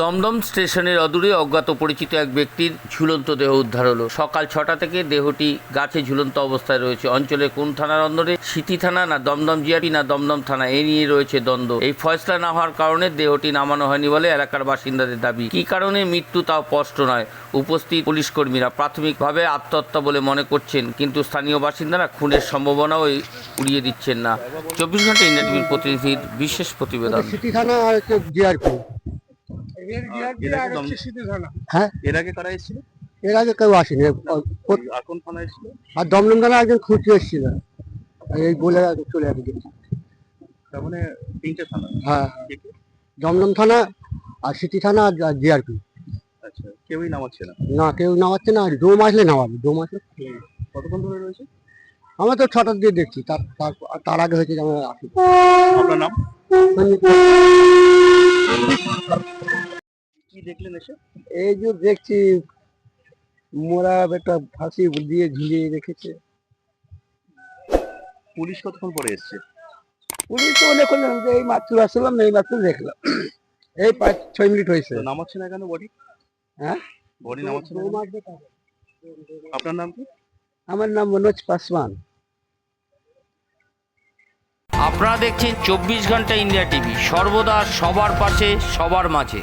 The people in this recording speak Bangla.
দমদম স্টেশনের অদূরে অজ্ঞাত পরিচিত এক ব্যক্তির ঝুলন্ত দেহ উদ্ধার হলো। সকাল ছটা থেকে দেহটি গাছে ঝুলন্ত অবস্থায় রয়েছে। অঞ্চলের কোন থানার অন্দরে? সিটি থানা না দমদম জিআরপি না দমদম থানা? এই নিয়ে রয়েছে দ্বন্দ্ব। এই ফয়সলা না হওয়ার কারণে দেহটি নামানো হয়নি বলে এলাকার বাসিন্দাদের দাবি। কী কারণে মৃত্যু তাও স্পষ্ট নয়। উপস্থিত পুলিশ কর্মীরা প্রাথমিকভাবে আত্মহত্যা বলে মনে করছেন, কিন্তু স্থানীয় বাসিন্দারা খুনের সম্ভাবনাও উড়িয়ে দিচ্ছেন না। চব্বিশ ঘণ্টা ইন্ডিয়া টিভির প্রতিনিধির বিশেষ প্রতিবেদন। হ্যাঁ? এর আগে কারা এসেছিল? এর আগে কেউ আসেনি। এখন থানা এসেছিল? আর দমদম থানা একজন খুঁজতে এসেছিল। এই বলে চলে আসবে তার মানে তিনটে থানা। হ্যাঁ? দমদম থানা আর সিটি থানা আর জিআরপি। আচ্ছা কেউই নামাচ্ছে না। না কেউ নামাচ্ছে না ডোম আসলে নামাবে। ডোম আসলে কতক্ষণ ধরে রয়েছে? আমরা তো ছটার দিয়ে দেখছি। তার তার- তার আগে হয়েছে আমরা আসি। আপনার নাম? কি দেখলেন এসে? এই যে দেখছি মোরা একটা ফাঁসি দিয়ে ঝুলিয়ে রেখেছে। পুলিশ কতক্ষণ পরে এসছে? পুলিশ তো মনে করলাম যে এই মাত্র আসলাম এই মাত্র দেখলাম। এই পাঁচ ছয় মিনিট হয়েছে। নামাচ্ছে না কেন বডি? হ্যাঁ? বডি নামাচ্ছে না কেন? আপনার নাম কি? আমার নাম মনোজ পাসওয়ান। আপনারা দেখছেন চব্বিশ ঘণ্টা ইন্ডিয়া টিভি সর্বদা সবার পাশে সবার মাঝে।